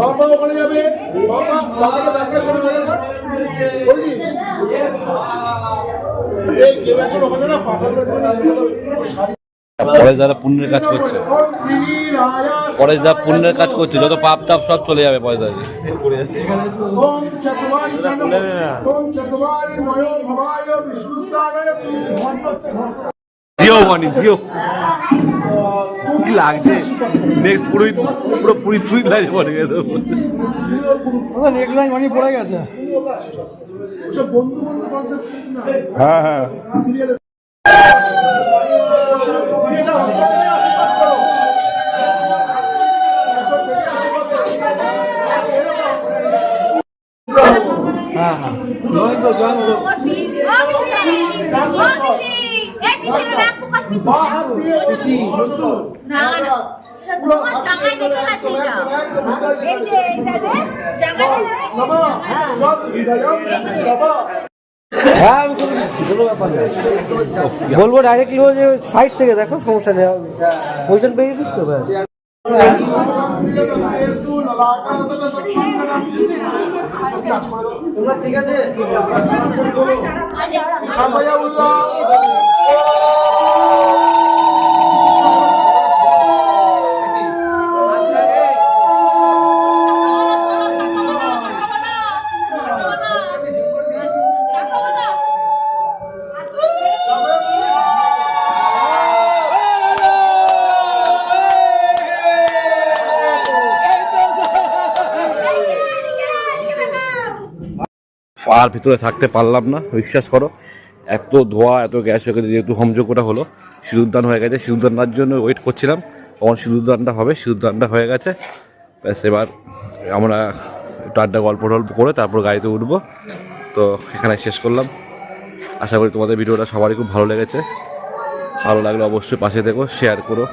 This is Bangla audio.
বাবা ওখানে যাবে বাবা বাবাটা দেখার সঙ্গে চলে যাবে পুণ্যের কাজ করছে পুণ্যের কাজ করছে, যত পাপ সব চলে যাবে জিও জিও। কি লাগছে? পুরোই পুরো পুরি পুরি লাগছে পরে গেছে নেকলাইন অনেক পড়ে গেছে। ওসব বন্ধু বন্ধু কনসেপ্ট না হ্যাঁ হ্যাঁ। হ্যাঁ হ্যাঁ। তো না না। হ্যাঁ আমি কোনো ব্যাপার বলব ডাইরেক্টলি যে সাইড থেকে দেখো সমস্যা নেই পজিশন পেয়ে গেছিস তো তোমরা ঠিক আছে আর ভিতরে থাকতে পারলাম না, বিশ্বাস করো। এত ধোয়া, এত গ্যাস হয়ে গেছে, যেহেতু হোমযোগ্যটা হলো, সিঁদুরদান হয়ে গেছে, সিঁদুরদানার জন্য ওয়েট করছিলাম, তখন সিঁদুরদানটা হবে, সিঁদুরদানটা হয়ে গেছে। ব্যাস, এবার আমরা একটু আড্ডা গল্প টল্প করে তারপর গাড়িতে উঠবো। তো এখানে শেষ করলাম। আশা করি তোমাদের ভিডিওটা সবারই খুব ভালো লেগেছে। ভালো লাগলে অবশ্যই পাশে দেখো শেয়ার করো।